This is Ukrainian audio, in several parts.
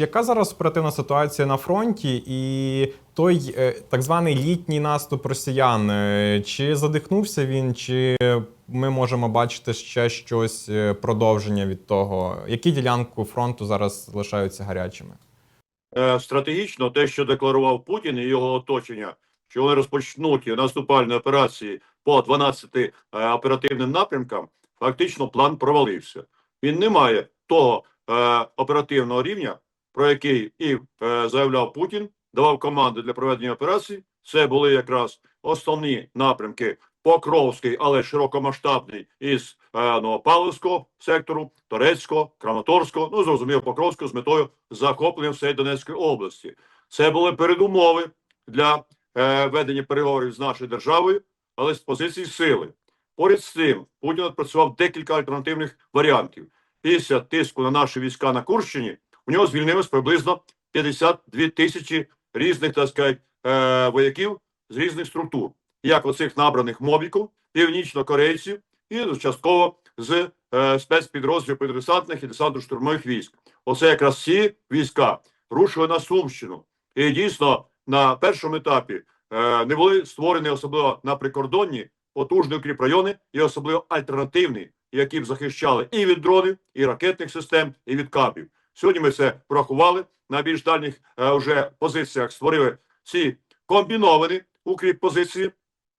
Яка зараз оперативна ситуація на фронті і той е, так званий літній наступ росіян? е, Чи задихнувся він, чи ми можемо бачити ще щось е, продовження від того? Які ділянку фронту зараз залишаються гарячими? Стратегічно те, що декларував Путін і його оточення, що вони розпочнуть наступальні операції по 12 е, оперативним напрямкам, фактично план провалився. Він не має того оперативного рівня, про який і е, заявляв Путін, давав команди для проведення операцій. Це були якраз основні напрямки Покровський, але широкомасштабний із е, Новопавловського сектору, Торецького, Краматорського, ну зрозуміло, Покровського з метою захоплення всієї Донецької області. Це були передумови для е, ведення переговорів з нашою державою, але з позиції сили. Поряд з цим Путін відпрацював декілька альтернативних варіантів. Після тиску на наші війська на Курщині нього звільнилось приблизно 52 тисячі різних, так сказати, е, вояків з різних структур, як оцих набраних мобіків, північнокорейців і частково з е, спецпідрозділів піддесантних і десантно-штурмових військ. Оце якраз ці війська рушили на Сумщину. І дійсно на першому етапі е, не були створені особливо на прикордонні потужні укріпрайони і особливо альтернативні, які б захищали і від дронів, і ракетних систем, і від кабів. Сьогодні ми це порахували на більш дальніх е, вже позиціях. Створили ці комбіновані укріп позиції,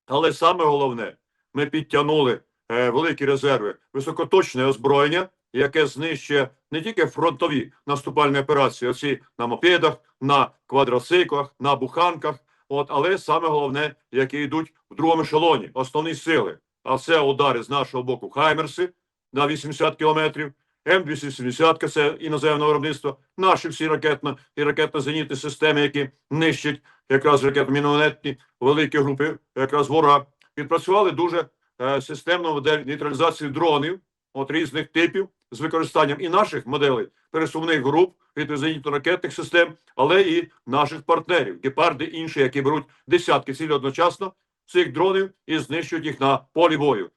але саме головне, ми підтягнули е, великі резерви високоточне озброєння, яке знищує не тільки фронтові наступальні операції, оці на мопедах, на квадроциклах, на буханках, от, але саме головне, які йдуть в другому ешелоні, основні сили. А це удари з нашого боку Хаймерси на 80 кілометрів, М270 це іноземне виробництво, наші всі ракетно і ракетно-зенітні системи, які нищать якраз ракетно-мінометні великі групи, якраз ворога. Відпрацювали дуже е, системну модель нейтралізації дронів от різних типів з використанням і наших моделей пересувних груп зенітно-ракетних систем, але і наших партнерів, гепарди інші, які беруть десятки цілей одночасно цих дронів і знищують їх на полі бою.